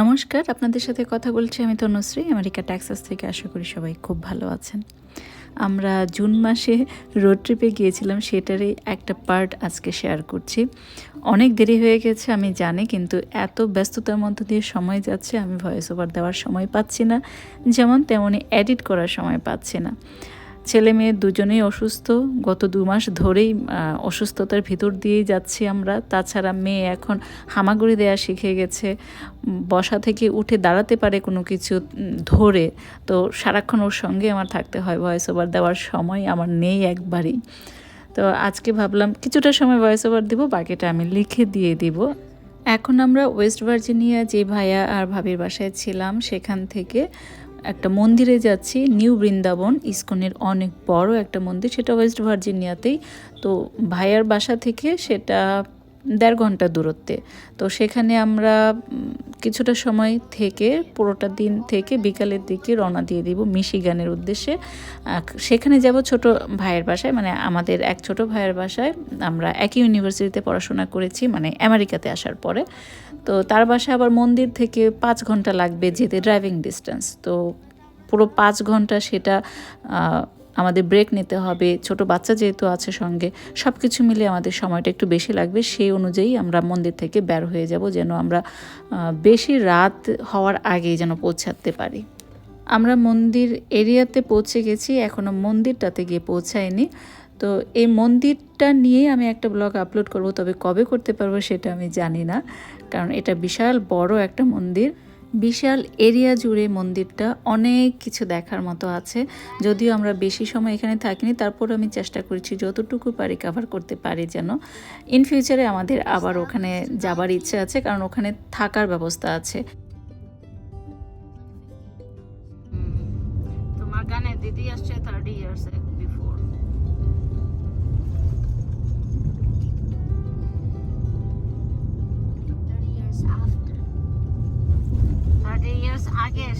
নমস্কার, আপনাদের সাথে কথা বলছি আমি তনুশ্রী, আমেরিকা ট্যাক্সাস থেকে আশা করি সবাই খুব ভালো আছেন। আমরা জুন মাসে রোড ট্রিপে গিয়েছিলাম, সেটারই একটা পার্ট আজকে শেয়ার করছি। অনেক দেরি হয়ে গেছে, আমি জানি, কিন্তু এত ব্যস্ততার মধ্য দিয়ে সময় যাচ্ছে, আমি ভয়েস ওভার দেওয়ার সময় পাচ্ছি না। যেমন তেমনই এডিট করার সময় পাচ্ছি না। ছেলে মেয়ে দুজনেই অসুস্থ। গত দু মাস ধরেই অসুস্থতার ভিতর দিয়েই যাচ্ছি আমরা। তাছাড়া মেয়ে এখন হামাগুড়ি দেওয়া শিখে গেছে। বসা থেকে উঠে দাঁড়াতে পারে কোনো কিছু ধরে। তো সারাক্ষণ ওর সঙ্গে আমার থাকতে হয় ভয়েস ওভার দেওয়ার সময় আমার নেই একবারই। তো আজকে ভাবলাম কিছুটা সময় ভয়েস ওভার দিব, বাকিটা আমি লিখে দিয়ে দিব। এখন আমরা ওয়েস্ট ভার্জিনিয়া যে ভাইয়া আর ভাবির বাসায় ছিলাম, সেখান থেকে একটা মন্দিরে যাচ্ছি, নিউ বৃন্দাবন, ইসকনের অনেক বড় একটা মন্দির, সেটা ওয়েস্ট ভার্জিনিয়াতেই। তো ভাইয়ার বাসা থেকে সেটা দেড় ঘণ্টা দূরত্বে। তো সেখানে আমরা কিছুটা সময় থেকে, পুরোটা দিন থেকে বিকালের দিকে রওনা দিয়ে দিব মিশিগানের উদ্দেশ্যে। সেখানে যাব ছোট ভাইয়ের বাসায় মানে আমাদের এক ছোট ভাইয়ের বাসায়। আমরা একই ইউনিভার্সিটিতে পড়াশোনা করেছি মানে আমেরিকাতে আসার পরে। তো তার বাসায় আবার মন্দির থেকে পাঁচ ঘণ্টা লাগবে যেতে ড্রাইভিং ডিস্টেন্স তো পুরো পাঁচ ঘণ্টা সেটা আমাদের ব্রেক নিতে হবে। ছোট বাচ্চা যেহেতু আছে সঙ্গে সব কিছু মিলে আমাদের সময়টা একটু বেশি লাগবে। সেই অনুযায়ী আমরা মন্দির থেকে বের হয়ে যাব যেন আমরা বেশি রাত হওয়ার আগেই যেন পৌঁছাতে পারি। আমরা মন্দির এরিয়াতে পৌঁছে গেছি এখনও মন্দিরটাতে গিয়ে পৌঁছায়নি তো এই মন্দিরটা নিয়ে আমি একটা ব্লগ আপলোড করব, তবে কবে করতে পারব সেটা আমি জানি না। কারণ এটা বিশাল বড় একটা মন্দির। বিশাল এরিয়া জুড়ে মন্দিরটা অনেক কিছু দেখার মতো আছে। যদিও আমরা বেশি সময় এখানে থাকিনি, তারপর আমি চেষ্টা করছি যতটুকু পারি কাভার করতে পারি যেন। ইন ফিউচারে আমাদের আবার ওখানে যাবার ইচ্ছে আছে, কারণ ওখানে থাকার ব্যবস্থা আছে। তোমার গানে দিদি আসছে থার্টি ইয়ার্স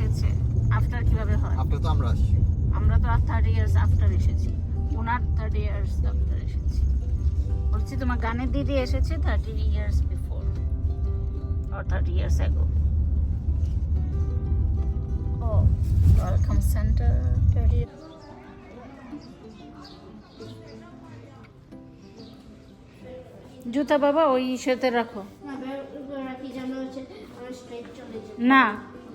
এসেছে। আফটার কীভাবে হয়? আপনার তো আমরা আসছি। আমরা তো আর থার্টি ইয়ার্স আফটার এসেছি। ওনার থার্টি ইয়ার্স আফটার এসেছি। বলছি তোমার গানের দিদি এসেছে থার্টি ইয়ার্স বিফোর আর থার্টি ইয়ার্স অ্যাগো ও ওয়েলকাম সেন্টার থার্টি জুতা বাবা ওই সাথে রাখো। না।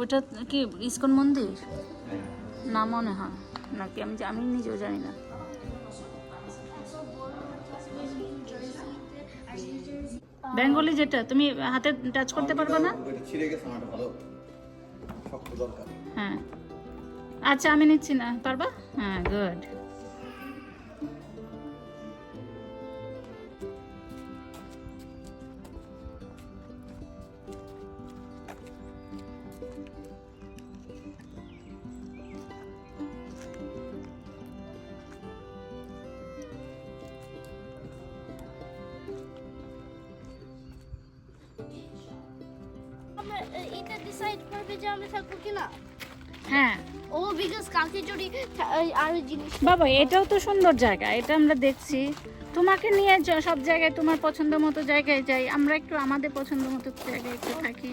ওটা কি ইস্কন মন্দির? না মনে হয়। নাকি আমি আমি নিজেও জানি না। বেঙ্গলি যেটা তুমি হাতে টাচ করতে পারবে না? ওইটা ছিঁড়ে গেছে আমার ভালো শক্ত দরকার। হ্যাঁ। আচ্ছা আমি নিচ্ছি না পারবা? হ্যাঁ গুড থাকব কিনা? হ্যাঁ। ও বিকজ কালকে যদি থা- জিনিস বাবা এটাও তো সুন্দর জায়গা এটা আমরা দেখছি। তোমাকে নিয়ে সব জায়গায় তোমার পছন্দ মতো জায়গায় যাই আমরা একটু আমাদের পছন্দ মতো জায়গায় একটু থাকি।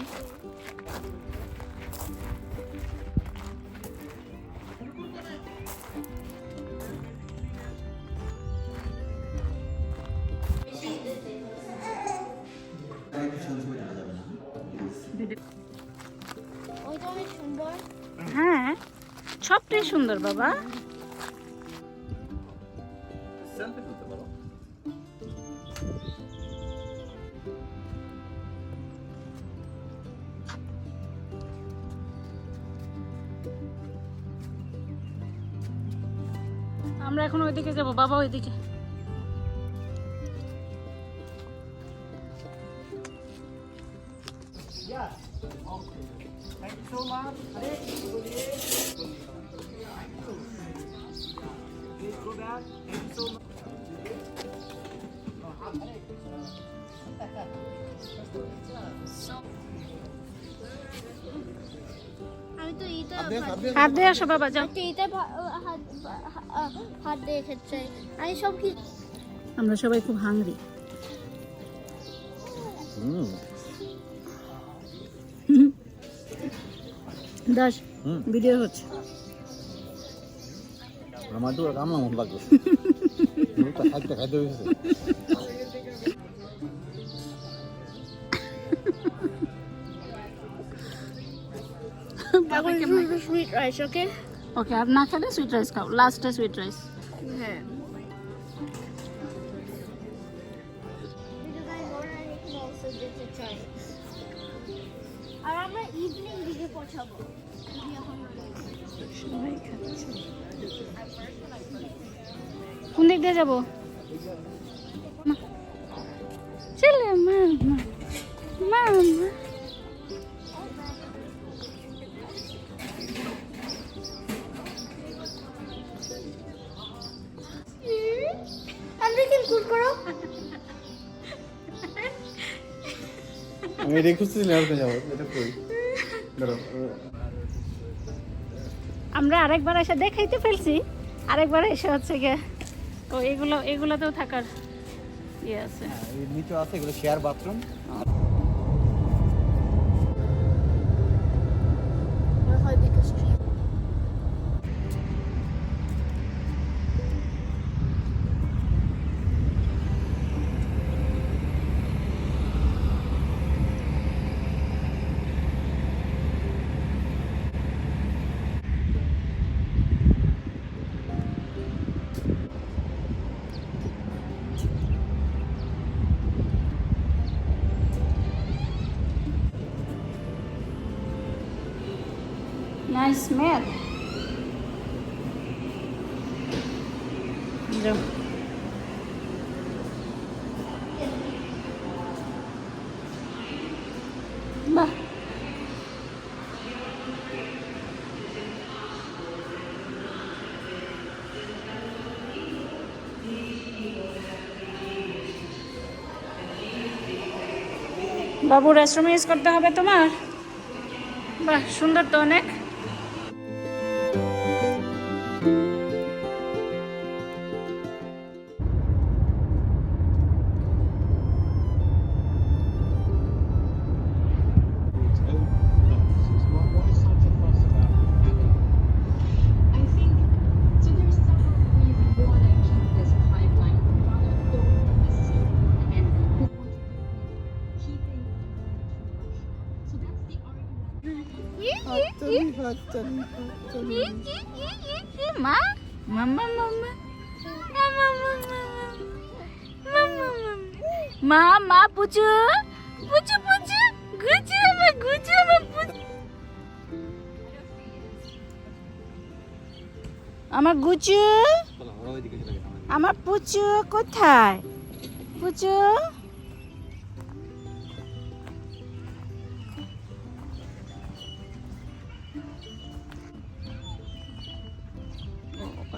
হ্যাঁ সবটাই সুন্দর বাবা। আমরা এখন ওইদিকে যাব বাবা ওইদিকে। আমি তো এইটা হাত দিয়ে আসো বাবা যাও। ভা- হাত দিয়ে খেতে আমি সব কি আমরা সবাই খুব হাংরি হুম। দাস হুম। ভিডিও হচ্ছে। আমার তো কামলা মতো লাগল মুখটা খাইতে খাইতে হয়েছে। সুইট রাইস ওকে ওকে আর না খেলে সুইট রাইস খাও লাস্টে সুইট রাইস হ্যাঁ. আর আমরা ইভিনিং দিকে পৌঁছাবো। কোন দিক দিয়ে যাব? চলে মামা মামা আমরা কি কুল করো? আমি খুঁজতেছি যাব। এটা কই? ধরো আমরা আরেকবার এসে দেখাইতে ফেলছি। আরেকবার এসে হচ্ছে গিয়ে ও এগুলো এগুলোতেও থাকার ইয়ে আছে। নিচে আছে এগুলো শেয়ার বাথরুম হয় স্মেল বাহ বাবু রেস্টরুম ইউজ করতে হবে তোমার? বাহ সুন্দর তো অনেক। মা মাম্মা মাম্মা মা পুচু পুচু পুচু গুচু আমার গুচু আমার পুচু আমার গেছে আমার পুচু কোথায়? পুচু?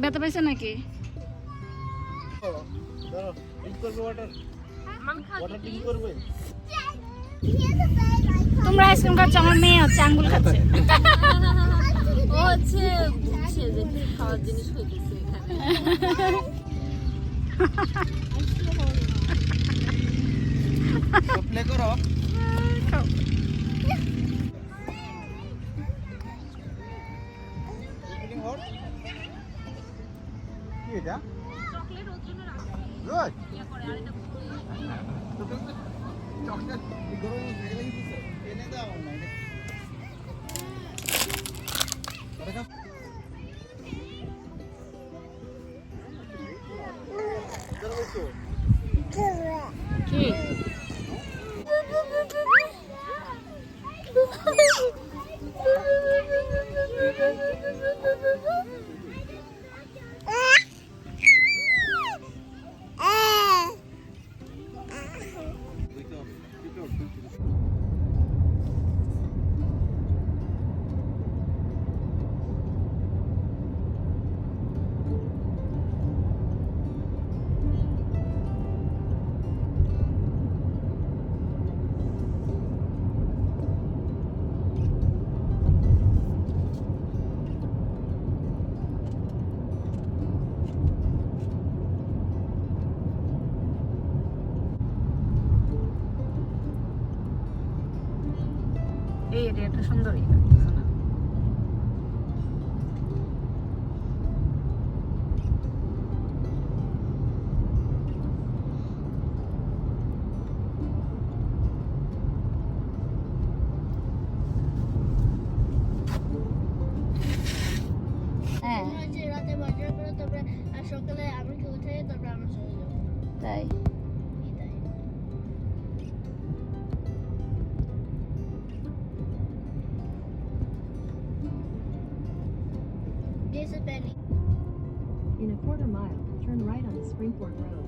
ব্যথা পাইছে নাকি? তোমরা আইসক্রিম খাচ্ছ আমার মেয়ে হচ্ছে আঙ্গুল খাচ্ছে। ও হচ্ছে বুঝছে যে খাওয়ার জিনিস হইতেছে এখানে। প্লে করো। এটা? Good. চকলেট গরম এনে দাও না একটা সুন্দরই লাগতেছে না হ্যাঁ Springport Road.